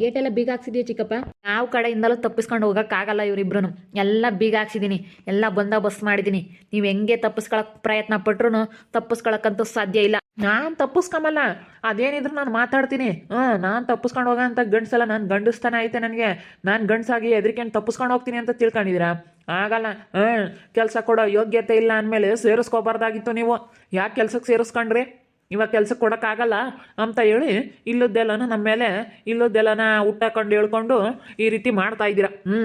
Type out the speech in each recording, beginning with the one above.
Gate ಎಲ್ಲ ಬೀಗ ಹಾಕ್ಸಿದ್ಯಾ ಚಿಕ್ಕಪ್ಪ? ಯಾವ ಕಡೆಯಿಂದಲೂ ತಪ್ಪಿಸ್ಕೊಂಡು ಹೋಗೋಕ್ಕಾಗಲ್ಲ ಇವರಿಬ್ರು ಎಲ್ಲ ಬೀಗ ಹಾಕ್ಸಿದ್ದೀನಿ ಎಲ್ಲ ಬಂದೋಬಸ್ತ್ ಮಾಡಿದ್ದೀನಿ ನೀವು ಹೆಂಗೆ ತಪ್ಪಿಸ್ಕೊಳಕ್ ಪ್ರಯತ್ನ ಪಟ್ರು ತಪ್ಪಿಸ್ಕೊಳಕ್ಕಂತೂ ಸಾಧ್ಯ ಇಲ್ಲ. ನಾನು ತಪ್ಪಿಸ್ಕೊಂಬಲ್ಲ ಅದೇನಿದ್ರು ನಾನು ಮಾತಾಡ್ತೀನಿ. ಹಾಂ, ನಾನು ತಪ್ಪಿಸ್ಕೊಂಡು ಹೋಗೋ ಅಂತ ಗಂಡಸಲ್ಲ ನಾನು ಗಂಡಸ್ತಾನೆ ಐತೆ ನನಗೆ. ನಾನು ಗಂಡಸಾಗಿ ಎದ್ರಿಕೊಂಡು ತಪ್ಪಿಸ್ಕೊಂಡು ಹೋಗ್ತೀನಿ ಅಂತ ತಿಳ್ಕೊಂಡಿದ್ದೀರಾ ಆಗಲ್ಲ. ಹ್ಞೂ ಕೆಲಸ ಕೊಡೋ ಯೋಗ್ಯತೆ ಇಲ್ಲ ಅಂದಮೇಲೆ ಸೇರಿಸ್ಕೋಬಾರ್ದಾಗಿತ್ತು ನೀವು. ಯಾಕೆ ಕೆಲಸಕ್ಕೆ ಸೇರಿಸ್ಕೊಂಡ್ರಿ? ಇವಾಗ ಕೆಲಸ ಕೊಡೋಕ್ಕಾಗಲ್ಲ ಅಂತ ಹೇಳಿ ಇಲ್ಲದ್ದೆಲ್ಲನ ನಮ್ಮ ಮೇಲೆ ಇಲ್ಲದ್ದೆಲ್ಲನ ಹುಟ್ಟಾಕೊಂಡು ಹೇಳ್ಕೊಂಡು ಈ ರೀತಿ ಮಾಡ್ತಾ ಇದ್ದೀರಾ. ಹ್ಞೂ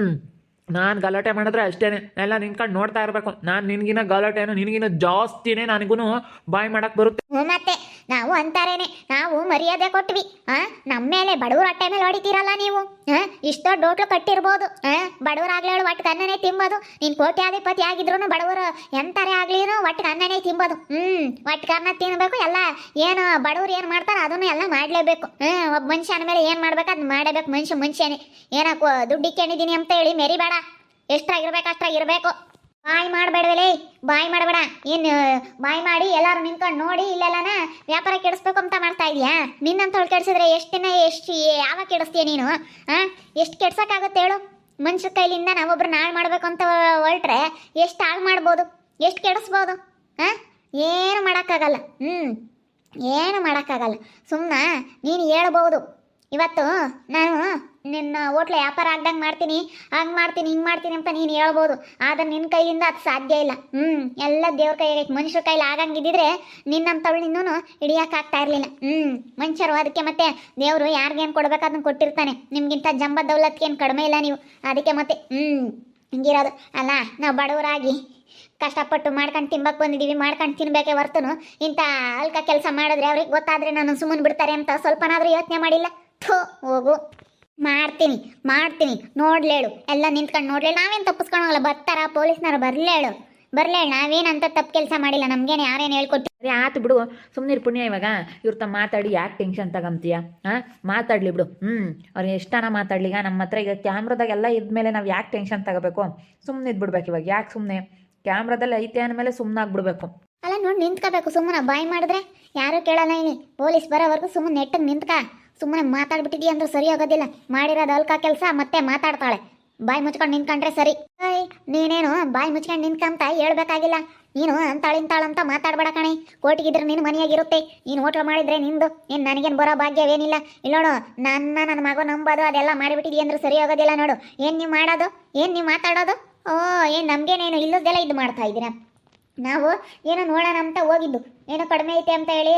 ನಾನು ಗಲಾಟೆ ಮಾಡಿದ್ರೆ ಅಷ್ಟೇ ಎಲ್ಲ ನಿಂತ್ಕೊಂಡು ನೋಡ್ತಾ ಇರಬೇಕು. ನಾನು ನಿನಗಿನ ಗಲಾಟೆನೂ ನಿನಗಿನ ಜಾಸ್ತಿನೇ ನನಗೂ ಬಾಯ್ ಮಾಡೋಕ್ಕೆ ಬರುತ್ತೆ. ನಾವು ಅಂತಾರೇನೆ, ನಾವು ಮರ್ಯಾದೆ ಕೊಟ್ವಿ, ಆ? ನಮ್ಮ ಮೇಲೆ ಬಡವ್ರ ಹೊಟ್ಟೆ ಮೇಲೆ ಹೊಡಿತೀರಲ್ಲ ನೀವು? ಆ? ದೊಡ್ಡ ಹೋಟ್ಲು ಕಟ್ಟಿರ್ಬೋದು, ಆ? ಬಡವರಾಗ್ಲಿ ಹೇಳು, ಒಟ್ಟು ಅನ್ನನೇ ತಿಂಬೋದು. ನೀನು ಕೋಟ್ಯಾಧಿಪತಿ ಆಗಿದ್ರು ಬಡವರು ಎಂತಾರೆ ಆಗ್ಲಿನು ಒಟ್ಟಿಗೆ ಅನ್ನನೇ ತಿಂಬೋದು. ಹ್ಞೂ ಒಟ್ಟು ಕನ್ನ ತಿನ್ನಬೇಕು ಎಲ್ಲ ಏನು ಬಡವ್ರು ಏನು ಮಾಡ್ತಾರ ಅದನ್ನು ಎಲ್ಲ ಮಾಡಲೇಬೇಕು. ಒಬ್ಬ ಮನುಷ್ಯನ ಮೇಲೆ ಏನು ಮಾಡ್ಬೇಕು ಅದು ಮಾಡಬೇಕು ಮನುಷ್ಯ ಮನುಷ್ಯನೇ. ಏನಕ್ಕೂ ದುಡ್ಡು ಅಂತ ಹೇಳಿ ಮೆರಿಬೇಡ. ಎಷ್ಟಾಗಿರ್ಬೇಕು ಅಷ್ಟಾಗಿರ್ಬೇಕು ಬಾಯ್ ಮಾಡಬೇಡವಲೇ. ಬಾಯಿ ಮಾಡಬೇಡ. ಏನು ಬಾಯ್ ಮಾಡಿ ಎಲ್ಲಾರು ನಿಂತ್ಕೊಂಡು ನೋಡಿ ಇಲ್ಲೆಲ್ಲನ ವ್ಯಾಪಾರ ಕೆಡಿಸ್ಬೇಕು ಅಂತ ಮಾಡ್ತಾ ಇದೀಯಾ? ನಿನ್ನಂತವಳು ಕೆಡಿಸಿದ್ರೆ ಎಷ್ಟು ದಿನ, ಎಷ್ಟು ಯಾವಾಗ ಕೆಡಿಸ್ತೀಯ ನೀನು ಹಾಂ ಎಷ್ಟು ಕೆಡ್ಸೋಕ್ಕಾಗುತ್ತೆ ಹೇಳು. ಮನುಷ್ಯ ಕೈಲಿಂದ ನಾವೊಬ್ರು ನಾಳು ಮಾಡಬೇಕು ಅಂತ ಹೊರಟ್ರೆ ಎಷ್ಟು ಹಾಳು ಮಾಡ್ಬೋದು? ಎಷ್ಟು ಕೆಡಿಸ್ಬೋದು? ಹಾಂ ಏನು ಮಾಡೋಕ್ಕಾಗಲ್ಲ. ಹ್ಞೂ ಏನು ಮಾಡೋಕ್ಕಾಗಲ್ಲ. ಸುಮ್ಮನೆ ನೀನು ಹೇಳ್ಬೋದು. ಇವತ್ತು ನಾನು ನಿನ್ನ ಹೋಟ್ಲ ವ್ಯಾಪಾರ ಆಗ್ದಂಗೆ ಮಾಡ್ತೀನಿ, ಹಂಗೆ ಮಾಡ್ತೀನಿ, ಹಿಂಗೆ ಮಾಡ್ತೀನಿ ಅಂತ ನೀನು ಹೇಳ್ಬೋದು. ಆದ್ರೆ ನಿನ್ನ ಕೈಯಿಂದ ಅದು ಸಾಧ್ಯ ಇಲ್ಲ. ಹ್ಞೂ ಎಲ್ಲ ದೇವ್ರ ಕೈ ಆಗೈತೆ ಮನುಷ್ಯರ ಕೈಲಿ ಆಗಂಗಿದ್ದಿದ್ರೆ ನಿನ್ನಂಥವಳು ನಿನ್ನೂ ಹಿಡಿಯೋಕ್ಕಾಗ್ತಾ ಇರಲಿಲ್ಲ. ಹ್ಞೂ ಮನುಷ್ಯರು ಅದಕ್ಕೆ ಮತ್ತೆ ದೇವರು ಯಾರಿಗೇನು ಕೊಡ್ಬೇಕು ಅದನ್ನು ಕೊಟ್ಟಿರ್ತಾನೆ. ನಿಮಗಿಂತ ಜಂಬ ದೌಲತ್ಗೇನು ಕಡಿಮೆ ಇಲ್ಲ ನೀವು. ಅದಕ್ಕೆ ಮತ್ತೆ ಹ್ಞೂ ಹಿಂಗಿರೋದು. ಅಲ್ಲ, ನಾವು ಬಡವರಾಗಿ ಕಷ್ಟಪಟ್ಟು ಮಾಡ್ಕೊಂಡು ತಿನ್ಬೇಕು ಬಂದಿದ್ದೀವಿ ಮಾಡ್ಕೊಂಡು ತಿನ್ಬೇಕೆ ಹೊರ್ತುನು. ಇಂಥ ಅಲ್ಕ ಕೆಲಸ ಮಾಡಿದ್ರೆ ಅವ್ರಿಗೆ ಗೊತ್ತಾದರೆ ನಾನು ಸುಮ್ಮನೆ ಬಿಡ್ತಾರೆ ಅಂತ ಸ್ವಲ್ಪನಾದರೂ ಯೋಚನೆ ಮಾಡಿಲ್ಲ. ಥೋ, ಹೋಗು. ಮಾಡ್ತೀನಿ ಮಾಡ್ತೀನಿ. ನೋಡ್ಲೇಳು ಎಲ್ಲ ನಿಂತ್ಕೊಂಡು ನೋಡ್ಲೇಳು ನಾವೇನು ತಪ್ಪಿಸ್ಕೊಳಲ್ಲ ಬರ್ತಾರ ಪೊಲೀಸ್ನವ್ರು ಬರ್ಲೇಳು ಬರ್ಲೇಳು ನಾವೇನಂತ ತಪ್ಪು ಕೆಲಸ ಮಾಡಿಲ್ಲ. ನಮ್ಗೇನು ಯಾರೇನು ಹೇಳ್ಕೊಟ್ಟು ಅದೇ ಆತು ಬಿಡು. ಸುಮ್ಮನೆ ಪುಣ್ಯ ಇವಾಗ. ಇವ್ರ ತಮ್ಮ ಮಾತಾಡಿ ಯಾಕೆ ಟೆನ್ಷನ್ ತಗೊಂತೀಯ? ಹಾಂ ಮಾತಾಡ್ಲಿ ಬಿಡು. ಹ್ಞೂ ಅವ್ರು ಎಷ್ಟಾನ ಮಾತಾಡ್ಲಿ ಈಗ ನಮ್ಮ ಹತ್ರ ಈಗ ಕ್ಯಾಮ್ರದಾಗೆಲ್ಲ ಇದ್ಮೇಲೆ ನಾವು ಯಾಕೆ ಟೆನ್ಷನ್ ತಗೋಬೇಕು? ಸುಮ್ಮನೆ ಇದ್ಬಿಡ್ಬೇಕು ಇವಾಗ. ಯಾಕೆ ಸುಮ್ಮನೆ ಕ್ಯಾಮ್ರಾದಲ್ಲಿ ಐತೆ ಅಂದಮೇಲೆ ಸುಮ್ಮನೆ ಆಗ್ಬಿಡ್ಬೇಕು. ಅಲ್ಲ ನೋಡಿ ನಿಂತ್ಕೋಬೇಕು. ಸುಮ್ಮನೆ ಬಾಯ್ ಮಾಡಿದ್ರೆ ಯಾರೂ ಕೇಳಲ್ಲ ಇಲ್ಲಿ ಪೊಲೀಸ್ ಬರೋವರೆಗೂ ಸುಮ್ಮನೆ ನೆಟ್ಟಿಗೆ ನಿಂತ್ಕ. ಸುಮ್ಮನೆ ಮಾತಾಡ್ಬಿಟ್ಟಿದ್ಯಾ ಅಂದ್ರೆ ಸರಿ ಆಗೋದಿಲ್ಲ. ಮಾಡಿರೋದು ಅಲ್ಕ ಕೆಲಸ, ಮತ್ತೆ ಮಾತಾಡ್ತಾಳೆ. ಬಾಯಿ ಮುಚ್ಕೊಂಡು ನಿಂತ್ಕೊಂಡ್ರೆ ಸರಿ. ನೀನೇನು ಬಾಯಿ ಮುಚ್ಕೊಂಡು ನಿಂತ್ಕಂತ ಹೇಳ್ಬೇಕಾಗಿಲ್ಲ. ನೀನು ಅಂತಾಳು ಇಂತಾಳು ಅಂತ ಮಾತಾಡ್ಬೇಡ ಕಣೆ. ಕೋಟಿಗಿದ್ರೆ ನಿನ್ನ ಮನೆಯಾಗಿರುತ್ತೆ. ನೀನು ಹೋಟ್ಲು ಮಾಡಿದ್ರೆ ನಿಂದು. ನೀನು ನನಗೇನು ಬರೋ ಭಾಗ್ಯವೇನಿಲ್ಲ. ಇಲ್ಲ ನೋಡು, ನನ್ನ ನನ್ನ ಮಗ ನಂಬೋದು, ಅದೆಲ್ಲ ಮಾಡಿಬಿಟ್ಟಿದ್ಯ ಅಂದ್ರೆ ಸರಿ ಹೋಗೋದಿಲ್ಲ ನೋಡು. ಏನು ನೀವು ಮಾಡೋದು? ಏನು ನೀವು ಮಾತಾಡೋದು? ಓ, ಏನು ನಮಗೇನೇನು ಇಲ್ಲದೆಲ್ಲ ಇದು ಮಾಡ್ತಾ ಇದ್ದೀರಾ? ನಾವು ಏನೋ ನೋಡೋಣ ಅಂತ ಹೋಗಿದ್ದು. ಏನೋ ಕಡಿಮೆ ಐತೆ ಅಂತ ಹೇಳಿ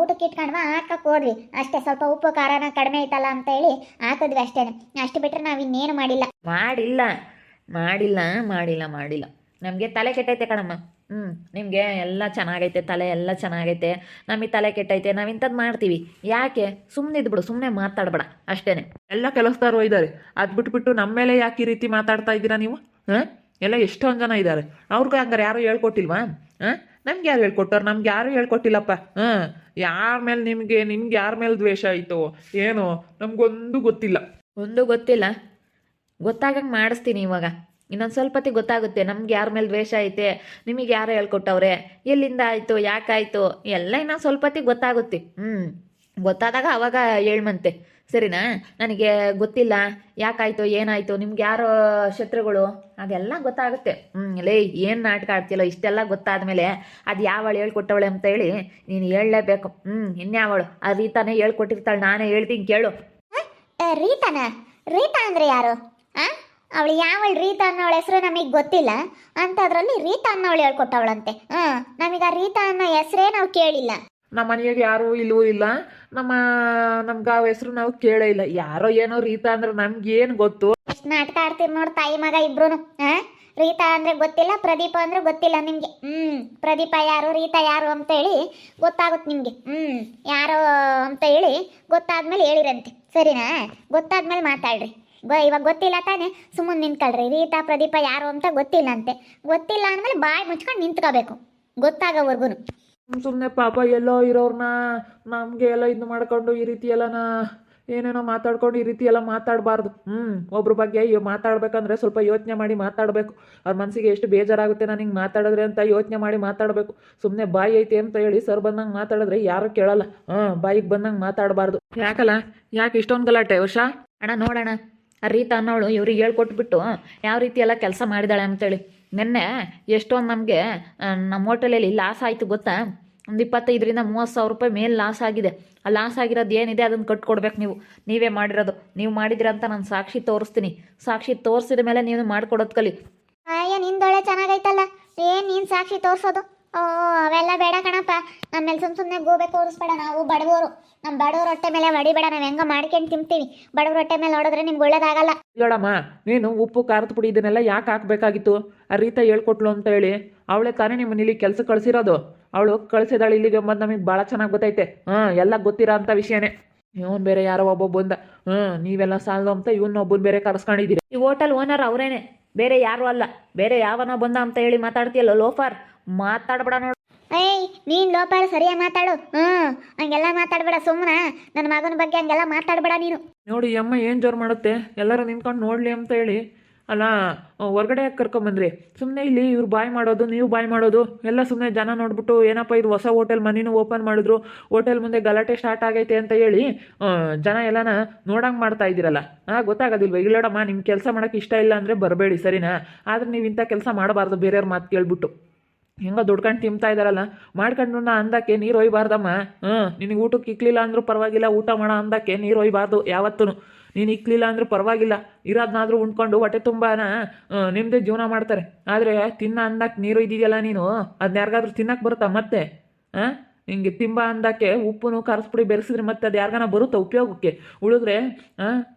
ಊಟಕ್ಕೆ ಇಟ್ಕೊಂಡ್ವ ಹಾಕಕ್ಕೆ ಹೋದ್ವಿ. ಅಷ್ಟೇ ಸ್ವಲ್ಪ ಉಪ್ಪು ಖಾರನ ಕಡಿಮೆ ಐತಲ್ಲ ಅಂತ ಹೇಳಿ ಹಾಕಿದ್ವಿ ಅಷ್ಟೇ ಅಷ್ಟು ಬಿಟ್ಟರೆ ನಾವು ಇನ್ನೇನು ಮಾಡಿಲ್ಲ. ಮಾಡಿಲ್ಲ. ಮಾಡಿಲ್ಲ ಮಾಡಿಲ್ಲ ಮಾಡಿಲ್ಲ. ನಮಗೆ ತಲೆ ಕೆಟ್ಟೈತೆ ಕಣಮ್ಮ. ಹ್ಞೂ ನಿಮಗೆ ಎಲ್ಲ ಚೆನ್ನಾಗೈತೆ ತಲೆ ಎಲ್ಲ ಚೆನ್ನಾಗೈತೆ. ನಮಗೆ ತಲೆ ಕೆಟ್ಟೈತೆ ನಾವು ಇಂಥದ್ದು ಮಾಡ್ತೀವಿ. ಯಾಕೆ? ಸುಮ್ಮನೆ ಇದ್ಬಿಡು ಸುಮ್ಮನೆ ಮಾತಾಡ್ಬೇಡ ಅಷ್ಟೇ ಎಲ್ಲ ಕೆಲಸದಾರು ಇದ್ದಾರೆ ಅದು ಬಿಟ್ಬಿಟ್ಟು ನಮ್ಮ ಮೇಲೆ ಯಾಕೆ ಈ ರೀತಿ ಮಾತಾಡ್ತಾ ಇದ್ದೀರಾ ನೀವು? ಹಾಂ? ಎಲ್ಲ ಎಷ್ಟೊಂದು ಜನ ಇದ್ದಾರೆ ಅವ್ರಿಗೂ ಹಂಗಾರೆ ಯಾರು ಹೇಳ್ಕೊಟ್ಟಿಲ್ವಾ? ಹಾಂ? ನಮ್ಗೆ ಯಾರು ಹೇಳ್ಕೊಟ್ಟವ್ರು? ನಮ್ಗೆ ಯಾರು ಹೇಳ್ಕೊಟ್ಟಿಲ್ಲಪ್ಪ? ಹಾಂ? ಯಾರ ಮೇಲೆ ನಿಮಗೆ, ನಿಮ್ಗೆ ಯಾರ ಮೇಲೆ ದ್ವೇಷ ಆಯಿತು? ಏನು? ನಮಗೊಂದು ಗೊತ್ತಿಲ್ಲ. ಒಂದು ಗೊತ್ತಿಲ್ಲ. ಗೊತ್ತಾಗಂಗೆ ಮಾಡಿಸ್ತೀನಿ ಇವಾಗ. ಇನ್ನೊಂದು ಸ್ವಲ್ಪ ಹೊತ್ತಿಗೆ ಗೊತ್ತಾಗುತ್ತೆ. ನಮ್ಗೆ ಯಾರ ಮೇಲೆ ದ್ವೇಷ ಐತೆ? ನಿಮಗೆ ಯಾರು ಹೇಳ್ಕೊಟ್ಟವ್ರೆ? ಎಲ್ಲಿಂದ ಆಯಿತು? ಯಾಕಾಯಿತು ಎಲ್ಲ ಇನ್ನೊಂದು ಸ್ವಲ್ಪ ಹೊತ್ತಿಗೆ ಗೊತ್ತಾಗುತ್ತೆ. ಹ್ಞೂ ಗೊತ್ತಾದಾಗ ಅವಾಗ ಹೇಳ್ಮಂತೆ, ಸರಿನಾ? ನನಗೆ ಗೊತ್ತಿಲ್ಲ, ಯಾಕಾಯ್ತು, ಏನಾಯ್ತು, ನಿಮ್ಗೆ ಯಾರು ಶತ್ರುಗಳು? ಅದೆಲ್ಲ ಗೊತ್ತಾಗುತ್ತೆ. ಹ್ಞೂ ಲೇ, ಏನು ನಾಟಕ ಆಡ್ತಿಲ್ಲ ಇಷ್ಟೆಲ್ಲ ಗೊತ್ತಾದ್ಮೇಲೆ ಅದು ಯಾವಳು ಹೇಳ್ಕೊಟ್ಟವಳೆ ಅಂತ ಹೇಳಿ ನೀನು ಹೇಳಲೇಬೇಕು. ಹ್ಞೂ ಇನ್ಯಾವಳು? ಆ ರೀತಾನೇ ಹೇಳ್ಕೊಟ್ಟಿರ್ತಾಳೆ, ನಾನೇ ಹೇಳ್ತೀನಿ, ಕೇಳು. ರೀತಾನ? ರೀತಾ ಅಂದ್ರೆ ಯಾರು? ಅವಳು ಯಾವಳು ರೀತಾ ಅನ್ನೋಳ ಹೆಸರು ನಮಗೆ ಗೊತ್ತಿಲ್ಲ. ಅಂತ ಅದರಲ್ಲಿ ರೀತಾ ಅನ್ನೋಳು ಹೇಳ್ಕೊಟ್ಟವಳಂತೆ. ಹ್ಞೂ ನಮಗೆ ಆ ರೀತಾ ಅನ್ನೋ ಹೆಸರೇ ನಾವು ಕೇಳಿಲ್ಲ. ನಮ್ಮ ಮನೆಯಾಗ ಯಾರು ಇಲ್ಲವೂ ಇಲ್ಲ. ನಮ್ಮ ನಮ್ಗೆ ಆ ಹೆಸರು ನಾವು ಕೇಳೇ ಇಲ್ಲ. ಯಾರೋ ಏನೋ ರೀತಾ ಅಂದ್ರೆ ನಮ್ಗೇನು ಗೊತ್ತು? ಎಷ್ಟು ನಾಟಕ ಆಡ್ತೀರಿ ನೋಡಿ ತಾಯಿ ಮಗ ಇಬ್ರು ರೀತಾ ಅಂದ್ರೆ ಗೊತ್ತಿಲ್ಲ, ಪ್ರದೀಪ ಅಂದ್ರೆ ಗೊತ್ತಿಲ್ಲ ನಿಮ್ಗೆ. ಹ್ಮ್, ಪ್ರದೀಪ ಯಾರು, ರೀತಾ ಯಾರು ಅಂತ ಹೇಳಿ ಗೊತ್ತಾಗುತ್ತೆ ನಿಮ್ಗೆ. ಹ್ಮ್, ಯಾರು ಅಂತ ಹೇಳಿ ಗೊತ್ತಾದ್ಮೇಲೆ ಹೇಳಿರಂತೆ. ಸರಿನಾ? ಗೊತ್ತಾದ್ಮೇಲೆ ಮಾತಾಡ್ರಿ. ಇವಾಗ ಗೊತ್ತಿಲ್ಲ ತಾನೆ? ಸುಮ್ಮನೆ ನಿಂತ್ಕೊಳ್ರಿ. ರೀತಾ, ಪ್ರದೀಪ ಯಾರು ಅಂತ ಗೊತ್ತಿಲ್ಲ ಅಂತೆ. ಗೊತ್ತಿಲ್ಲ ಅಂದ್ಮೇಲೆ ಬಾಯಿ ಮುಚ್ಕೊಂಡು ನಿಂತ್ಕೋಬೇಕು. ಗೊತ್ತಾಗೋವರೆಗೂ ಸುಮ್ಮನೆ ಪಾಪ ಎಲ್ಲೋ ಇರೋರ್ನ ನಮಗೆ ಎಲ್ಲ ಇದು ಮಾಡ್ಕೊಂಡು ಈ ರೀತಿ ಎಲ್ಲನ ಏನೇನೋ ಮಾತಾಡ್ಕೊಂಡು ಈ ರೀತಿ ಎಲ್ಲ ಮಾತಾಡಬಾರ್ದು. ಹ್ಞೂ ಒಬ್ರ ಬಗ್ಗೆ ಮಾತಾಡಬೇಕಂದ್ರೆ ಸ್ವಲ್ಪ ಯೋಚನೆ ಮಾಡಿ ಮಾತಾಡಬೇಕು. ಅವ್ರ ಮನಸ್ಸಿಗೆ ಎಷ್ಟು ಬೇಜಾರಾಗುತ್ತೆ ನಾನು ಹಿಂಗೆ ಮಾತಾಡಿದ್ರೆ ಅಂತ ಯೋಚನೆ ಮಾಡಿ ಮಾತಾಡಬೇಕು. ಸುಮ್ಮನೆ ಬಾಯಿ ಐತಿ ಅಂತ ಹೇಳಿ ಸರ್ ಬಂದಂಗೆ ಮಾತಾಡಿದ್ರೆ ಯಾರು ಕೇಳಲ್ಲ. ಹಾಂ, ಬಾಯಿಗೆ ಬಂದಂಗೆ ಮಾತಾಡಬಾರ್ದು. ಯಾಕಲ್ಲ? ಯಾಕೆ ಇಷ್ಟೊಂದು ಗಲಾಟೆ ವರ್ಷ? ಅಣ್ಣ ನೋಡೋಣ ರೀತಾ ಅನ್ನೋಳು ಇವ್ರಿಗೆ ಹೇಳ್ಕೊಟ್ಬಿಟ್ಟು ಯಾವ ರೀತಿ ಎಲ್ಲ ಕೆಲಸ ಮಾಡಿದಾಳೆ ಅಂತೇಳಿ. ನಿನ್ನೆ ಎಷ್ಟೊಂದು ನಮಗೆ ನಮ್ಮ ಹೋಟೆಲಲ್ಲಿ ಲಾಸ್ ಆಯಿತು ಗೊತ್ತಾ? ಒಂದು ಇಪ್ಪತ್ತೈದರಿಂದ ಮೂವತ್ತು ಸಾವಿರ ರೂಪಾಯಿ ಮೇಲೆ ಲಾಸ್ ಆಗಿದೆ. ಆ ಲಾಸ್ ಆಗಿರೋದು ಏನಿದೆ ಅದನ್ನು ಕಟ್ಕೊಡ್ಬೇಕು ನೀವು. ನೀವೇ ಮಾಡಿರೋದು. ನೀವು ಮಾಡಿದಿರ ಅಂತ ನಾನು ಸಾಕ್ಷಿ ತೋರಿಸ್ತೀನಿ. ಸಾಕ್ಷಿ ತೋರಿಸಿದ ಮೇಲೆ ನೀವು ಮಾಡ್ಕೊಡೋದು ಕಲಿ. ಏನು ನಿಂದೊಳೆ ಚೆನ್ನಾಗೈತಲ್ಲ. ಏನು ನೀನು ಸಾಕ್ಷಿ ತೋರ್ಸೋದು? ಓ ಅವೆಲ್ಲ ಬೇಡ ಕಣಪ್ಪ. ನಮ್ಮ ಮೇಲೆ ಸುಮ್ ಸುಮ್ಮನೆ ಗೋಬೆ ಕೋರಿಸ್ಬೇಡ ನಾವು ಬಡವರು. ನಮ್ಮ ಬಡವ್ರ ಹೊಟ್ಟೆ ಮೇಲೆ ಹೊಡಿಬೇಡ ನಾವು ಹೆಂಗ ಮಾಡ್ಕೊಂಡು ತಿಂತೀವಿ. ಬಡವ್ರ ಹೊಟ್ಟೆ ಮೇಲೆ ಹೊಡೆದ್ರೆ ನಿಮ್ಗೆ ಒಳ್ಳೇದಾಗಲ್ಲ. ಹೇಳಮ್ಮ ನೀನು ಉಪ್ಪು ಖಾರದ ಪುಡಿ ಇದನ್ನೆಲ್ಲ ಯಾಕೆ ಹಾಕಬೇಕಾಗಿತ್ತು? ಆ ರೀತ ಹೇಳ್ಕೊಟ್ಲು ಅಂತ ಹೇಳಿ. ಅವಳೇ ತಾನೇ ನಿಮ್ಮ ಇಲ್ಲಿ ಕೆಲಸ ಕಳಿಸಿರೋದು. ಅವಳು ಕಳಿಸಿದಾಳೆ ಇಲ್ಲಿಗೆ ಬಂದು ನಮಗೆ ಭಾಳ ಚೆನ್ನಾಗಿ ಗೊತ್ತೈತೆ. ಹಾಂ ಎಲ್ಲ ಗೊತ್ತಿರೋ ಅಂತ ವಿಷಯನೇ. ಇವನ್ ಬೇರೆ ಯಾರೋ ಒಬ್ಬ ಬಂದ. ಹ್ಮ್ ನೀವೆಲ್ಲ ಸಾಲದು ಅಂತ ಇವನ್ನೊಬ್ಬನ ಬೇರೆ ಕರ್ಸ್ಕೊಂಡಿದ್ದೀರಿ ಈ ಹೋಟೆಲ್ ಓನರ್ ಅವರೇನೆ. ಬೇರೆ ಯಾರು ಅಲ್ಲ. ಬೇರೆ ಯಾವನೋ ಬಂದ ಅಂತ ಹೇಳಿ ಮಾತಾಡ್ತೀಯಲ್ಲ ಲೋಫರ್? ಮಾತಾಡ್ಬೇಡ ನೋಡು. ಏಯ್ ನೀನ್ ಲೋಪಾರ ಸರಿಯಾಗಿ ಮಾತಾಡು. ಹ್ಮ್ ಹಂಗೆಲ್ಲ ಮಾತಾಡ್ಬೇಡ ಸುಮ್ಮನ ನನ್ನ ಮಗನ ಬಗ್ಗೆ ಹಂಗೆಲ್ಲ ಮಾತಾಡ್ಬೇಡ ನೀನು. ನೋಡಿ ಈ ಅಮ್ಮ ಏನು ಜೋರ್ ಮಾಡುತ್ತೆ? ಎಲ್ಲರೂ ನಿಂತ್ಕೊಂಡು ನೋಡಲಿ ಅಂತ ಹೇಳಿ. ಅಲ್ಲ ಹೊರ್ಗಡೆ ಯಾಕೆ ಕರ್ಕೊಂಬಂದ್ರಿ ಸುಮ್ಮನೆ ಇಲ್ಲಿ ಇವ್ರು ಬಾಯ್ ಮಾಡೋದು ನೀವು ಬಾಯ್ ಮಾಡೋದು. ಎಲ್ಲ ಸುಮ್ಮನೆ ಜನ ನೋಡ್ಬಿಟ್ಟು ಏನಪ್ಪ ಇದು ಹೊಸ ಹೋಟೆಲ್ ಮನೇನು ಓಪನ್ ಮಾಡಿದ್ರು ಹೋಟೆಲ್ ಮುಂದೆ ಗಲಾಟೆ ಸ್ಟಾರ್ಟ್ ಆಗೈತೆ ಅಂತ ಹೇಳಿ ಆ, ಜನ ಎಲ್ಲನ ನೋಡಂಗೆ ಮಾಡ್ತಾ ಇದ್ದೀರಲ್ಲ? ಹಾಂ ಗೊತ್ತಾಗೋದಿಲ್ವ? ಇಲ್ಲಡಮ್ಮ ನಿಮ್ಮ ಕೆಲಸ ಮಾಡೋಕ್ಕೆ ಇಷ್ಟ ಇಲ್ಲ ಅಂದರೆ ಬರಬೇಡಿ ಸರಿನಾ? ಆದರೆ ನೀವು ಇಂಥ ಕೆಲಸ ಮಾಡಬಾರ್ದು ಬೇರೆಯವ್ರ ಮಾತು ಕೇಳ್ಬಿಟ್ಟು. ಹೆಂಗೋ ದುಡ್ಕೊಂಡು ತಿಂತಾ ಇದ್ದಾರಲ್ಲ ಮಾಡ್ಕೊಂಡು ನಾ ಅಂದಕ್ಕೆ ನೀರು ಒಯ್ಬಾರ್ದಮ್ಮ. ಹ್ಞೂ ನಿನಗೆ ಊಟಕ್ಕೆ ಇಕ್ಲಿಲ್ಲ ಅಂದರೂ ಪರವಾಗಿಲ್ಲ, ಊಟ ಮಾಡೋ ಅಂದಕ್ಕೆ ನೀರು ಒಯ್ಬಾರ್ದು ಯಾವತ್ತೂ ನೀನು ಇಕ್ಲಿಲ್ಲ ಅಂದರೂ ಪರವಾಗಿಲ್ಲ ಇರೋದನ್ನಾದರೂ ಉಂಡ್ಕೊಂಡು ಹೊಟ್ಟೆ ತುಂಬಾನ ನಿಮ್ಮದೇ ಜೀವನ ಮಾಡ್ತಾರೆ. ಆದರೆ ತಿನ್ನ ಅಂದಕ್ಕೆ ನೀರು ಇದೆಯಲ್ಲ ನೀನು ಅದನ್ನ ಯಾರಿಗಾದ್ರೂ ತಿನ್ನಕ್ಕೆ ಬರುತ್ತಾ ಮತ್ತೆ? ಹಾಂ? ಹಿಂಗೆ ತಿಂಬ ಅಂದಕ್ಕೆ ಉಪ್ಪುನು ಪುಡಿ ಬೆರೆಸಿದ್ರೆ ಮತ್ತೆ ಅದು ಯಾರಿಗಾನ ಬರುತ್ತಾ ಉಪಯೋಗಕ್ಕೆ? ಉಳಿದ್ರೆ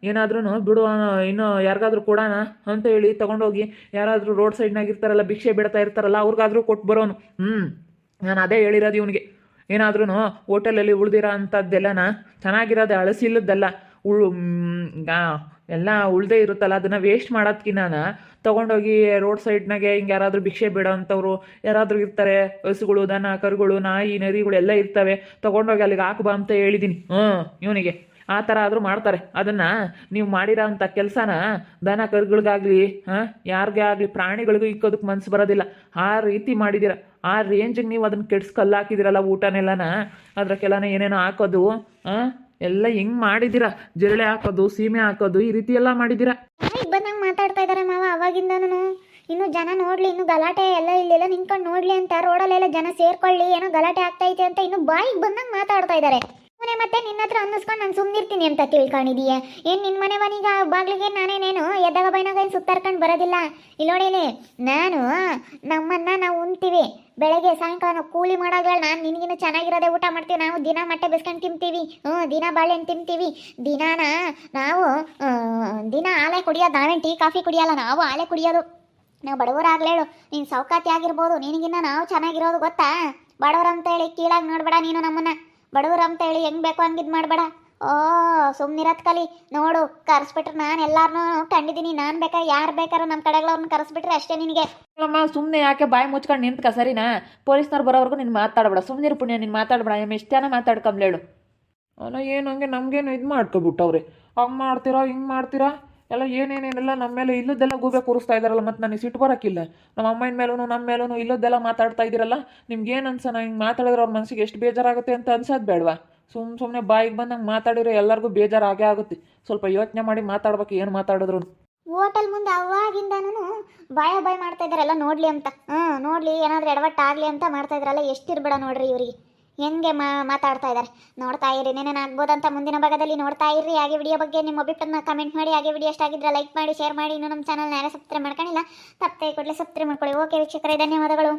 ಏನಾದ್ರೂ ಬಿಡು ಇನ್ನೂ ಇನ್ನು ಯಾರಿಗಾದ್ರೂ ಕೊಡೋಣ ಅಂತ ಹೇಳಿ ತಗೊಂಡೋಗಿ ಯಾರಾದರೂ ರೋಡ್ ಸೈಡ್ನಾಗ ಇರ್ತಾರಲ್ಲ ಭಿಕ್ಷೆ ಬಿಡ್ತಾ ಇರ್ತಾರಲ್ಲ, ಅವ್ರಿಗಾದ್ರೂ ಕೊಟ್ಟು ಬರೋನು. ಹ್ಞೂ ನಾನು ಅದೇ ಹೇಳಿರೋದು ಇವನಿಗೆ. ಏನಾದ್ರೂ ಹೋಟೆಲಲ್ಲಿ ಉಳ್ದಿರೋ ಅಂಥದ್ದೆಲ್ಲನ ಚೆನ್ನಾಗಿರೋದು ಅಳಸಿಲ್ಲದ್ದಲ್ಲ. ಉಳು ಎಲ್ಲ ಉಳ್ದೇ ಇರುತ್ತಲ್ಲ, ಅದನ್ನು ವೇಸ್ಟ್ ಮಾಡೋದ್ಕಿನ್ನ ತೊಗೊಂಡೋಗಿ ರೋಡ್ ಸೈಡ್ನಾಗೆ ಹಿಂಗೆ ಯಾರಾದರೂ ಭಿಕ್ಷೆ ಬಿಡೋ ಅಂಥವ್ರು ಯಾರಾದರೂ ಇರ್ತಾರೆ, ಹಸುಗಳು, ದನ, ಕರುಗಳು, ನಾಯಿ, ನರಿಗಳು ಎಲ್ಲ ಇರ್ತವೆ, ತೊಗೊಂಡೋಗಿ ಅಲ್ಲಿಗೆ ಹಾಕ್ಬಾ ಅಂತ ಹೇಳಿದ್ದೀನಿ ಹ್ಞೂ ಇವನಿಗೆ. ಆ ಥರ ಆದರೂ ಮಾಡ್ತಾರೆ. ಅದನ್ನು ನೀವು ಮಾಡಿರೋ ಅಂಥ ಕೆಲಸನ ದನ, ಕರುಗಳಿಗಾಗಲಿ, ಹಾಂ, ಯಾರಿಗೇ ಆಗಲಿ, ಪ್ರಾಣಿಗಳಿಗೂ ಇಕ್ಕೋದಕ್ಕೆ ಮನ್ಸು ಬರೋದಿಲ್ಲ. ಆ ರೀತಿ ಮಾಡಿದ್ದೀರ ಆ ರೇಂಜಿಗೆ ನೀವು ಅದನ್ನು ಕೆಡ್ಸ್ ಕಲ್ಲು ಹಾಕಿದಿರಲ್ಲ ಊಟನೆಲ್ಲನ? ಕೆಲನ ಏನೇನೋ ಹಾಕೋದು, ಹಾಂ? ಎಲ್ಲ ಹೆಂಗ್ ಮಾಡಿದ್ದೀರಾ ಜಿರಳೆ ಹಾಕೋದು, ಸೀಮೆ ಹಾಕೋದು, ಈ ರೀತಿ ಎಲ್ಲ ಬಂದಂಗೆ ಮಾತಾಡ್ತಾ ಇದಾರೆ ಮಾವ ಅವಾಗಿಂದ ಇನ್ನು ಜನ ನೋಡ್ಲಿ, ಇನ್ನು ಗಲಾಟೆ ಎಲ್ಲ ಇಲ್ಲೆಲ್ಲ ನಿಂತ್ಕೊಂಡು ನೋಡ್ಲಿ ಅಂತ, ರೋಡಲ್ಲೆಲ್ಲ ಜನ ಸೇರ್ಕೊಳ್ಳಿ, ಏನೋ ಗಲಾಟೆ ಆಗ್ತೈತೆ ಅಂತ ಇನ್ನು ಬಾಯಿಗೆ ಬಂದಂಗೆ ಮಾತಾಡ್ತಾ ಇದ್ದಾರೆ ಮತ್ತೆ ನಿನ್ನ ಹತ್ರ ಅನ್ನಿಸ್ಕೊಂಡು ನಾನು ಸುಮ್ಮನಿರ್ತೀನಿ ಅಂತ ತಿಳ್ಕೊಂಡಿದೀಯ. ಏನು ನಿನ್ನ ಮನೆ ಮನೀಗ ಬಾಗ್ಲಿಗೆ ನಾನೇನೇನು ಎದ್ದಾಗ ಬೈನಾಗ ಏನು ಸುತ್ತಾರ್ಕೊಂಡು ಬರೋದಿಲ್ಲ? ಇಲ್ಲಿ ನೋಡಿ ಇಲ್ಲಿ, ನಾನು ನಮ್ಮನ್ನ ನಾವು ಉಣ್ತೀವಿ. ಬೆಳಗ್ಗೆ ಸಾಯಂಕಾಲ ಕೂಲಿ ಮಾಡಾಗ್ಲ ನಾನು ನಿನಗಿನ ಚೆನ್ನಾಗಿರೋದೇ ಊಟ ಮಾಡ್ತೀವಿ. ನಾವು ದಿನ ಮೊಟ್ಟೆ ಬೆಸ್ಕೊಂಡು ತಿಂತೀವಿ. ಹ್ಞೂ ದಿನ ಬಾಳೆಹಣ್ಣು ತಿಂತೀವಿ. ದಿನಾನ ನಾವು ದಿನ ಆಲೆ ಕುಡಿಯೋದು ನಾವೇನು ಟೀ ಕಾಫಿ ಕುಡಿಯಲ್ಲ ನಾವು ಆಲೆ ಕುಡಿಯೋದು. ನಾವು ಬಡವರಾಗ್ಲೇಳು ನೀನು ಸೌಕಾತಿ ಆಗಿರ್ಬೋದು. ನಿನಗಿನ್ನ ನಾವು ಚೆನ್ನಾಗಿರೋದು ಗೊತ್ತಾ? ಬಡವರಂತೇಳಿ ಕೀಳಾಗಿ ನೋಡ್ಬೇಡ ನೀನು ನಮ್ಮನ್ನ. ಬಡವರು ಅಂತ ಹೇಳಿ ಹೆಂಗ್ ಬೇಕು ಹಂಗಿದ್ ಮಾಡಬೇಡ. ಓ ಸುಮ್ಮನಿರತ್ ಕಲಿ. ನೋಡು ಕರೆಸ್ಬಿಟ್ರೆ ನಾನು ಎಲ್ಲಾರನ್ನೂ ಕಂಡಿದ್ದೀನಿ ನಾನು ಬೇಕಾ ಯಾರು ಬೇಕಾದ್ರೂ ನಮ್ಮ ಕಡೆಗಳವ್ರನ್ನ ಕರೆಸ್ಬಿಟ್ರೆ ಅಷ್ಟೇ ನಿನಗೆ. ಅಮ್ಮ ಸುಮ್ಮನೆ ಯಾಕೆ ಬಾಯಿ ಮುಚ್ಕೊಂಡು ನಿಂತ್ಕ ಸರಿನಾ? ಪೊಲೀಸ್ನವ್ರು ಬರೋವರೆಗೂ ನೀನು ಮಾತಾಡಬೇಡ. ಸುಮ್ಮನಿರು ಪುಣ್ಯ ನೀನು ಮಾತಾಡಬೇಡ. ಎಂ ಎಷ್ಟು ಜನ ಮಾತಾಡ್ಕೊಂಬ್ಲೇಳು ಅಲ್ಲ ಏನು ಹಂಗೆ ನಮಗೇನು ಇದು ಮಾಡ್ಕೊಬಿಟ್ಟವ್ರೆ? ಹಂಗೆ ಮಾಡ್ತೀರಾ ಹಿಂಗೆ ಮಾಡ್ತೀರಾ? ಎಲ್ಲ ಏನೇನೇನೆಲ್ಲ ನಮ್ಮ ಮೇಲೆ ಇಲ್ಲದೆಲ್ಲ ಗೂಬೆ ಕೂರಿಸ್ತಾ ಇದ್ದಾರಲ್ಲ ಮತ್ತು ನನಗೆ ಸಿಟ್ಟು ಬರೋಕ್ಕಿಲ್ಲ. ನಮ್ಮ ಅಮ್ಮನ ಮೇಲೂ ನಮ್ಮ ಮೇಲೂ ಇಲ್ಲದೆಲ್ಲ ಮಾತಾಡ್ತಾ ಇದ್ದೀರಲ್ಲ ನಿಮ್ಗೇನು ಅನ್ಸೋಣ ಹಿಂಗೆ ಮಾತಾಡಿದ್ರೆ ಅವ್ರ ಮನಸ್ಸಿಗೆ ಎಷ್ಟು ಬೇಜಾರಾಗುತ್ತೆ ಅಂತ ಅನ್ಸೋದು ಬೇಡವಾ? ಸುಮ್ಮ ಸುಮ್ಮನೆ ಬಾಯಿಗೆ ಬಂದಂಗೆ ಮಾತಾಡಿದ್ರೆ ಎಲ್ಲರಿಗೂ ಬೇಜಾರಾಗೇ ಆಗುತ್ತೆ. ಸ್ವಲ್ಪ ಯೋಚನೆ ಮಾಡಿ ಮಾತಾಡ್ಬೇಕು, ಏನು ಮಾತಾಡಿದ್ರು ಹೋಟೆಲ್ ಮುಂದೆ ಅವಾಗಿಂದನೂ ಬಾಯ ಬಾಯ್ ಮಾಡ್ತಾ ಇದ್ದಾರಲ್ಲ ನೋಡ್ಲಿ ಅಂತ. ಹ್ಞೂ ನೋಡ್ಲಿ, ಏನಾದ್ರೂ ಎಡವಟ್ಟಾಗಲಿ ಅಂತ ಮಾಡ್ತಾ ಇದ್ರಲ್ಲ ಎಷ್ಟಿರ್ಬೇಡ ನೋಡ್ರಿ ಇವ್ರಿಗೆ. ಹೆಂಗೆ ಮಾ ಮಾತಾಡ್ತಾ ಇದ್ದಾರೆ? ನೋಡ್ತಾ ಇರಿ, ಏನೇನು ಆಗ್ಬೋದಂತ ಮುಂದಿನ ಭಾಗದಲ್ಲಿ ನೋಡ್ತಾ ಇರ್ರಿ. ಹಾಗೆ ವಿಡಿಯೋ ಬಗ್ಗೆ ನಿಮ್ಮ ಅಭಿಪ್ರಾಯನ ಕಮೆಂಟ್ ಮಾಡಿ, ಹಾಗೆ ವಿಡಿಯೋ ಆಗಿದ್ರೆ ಲೈಕ್ ಮಾಡಿ ಶೇರ್ ಮಾಡಿ. ಇನ್ನೂ ನಮ್ಮ ಚಾನಲ್ನ ಯಾರೇ ಸಬ್ಸ್ಕ್ರೈಬ್ ಮಾಡ್ಕೊಂಡಿಲ್ಲ ತಪ್ಪೇ ಕೂಡಲೇ ಸಬ್ಸ್ಕ್ರೈಬ್ ಮಾಡ್ಕೊಳ್ಳಿ. ಓಕೆ ವೀಕ್ಷಕರೇ, ಧನ್ಯವಾದಗಳು.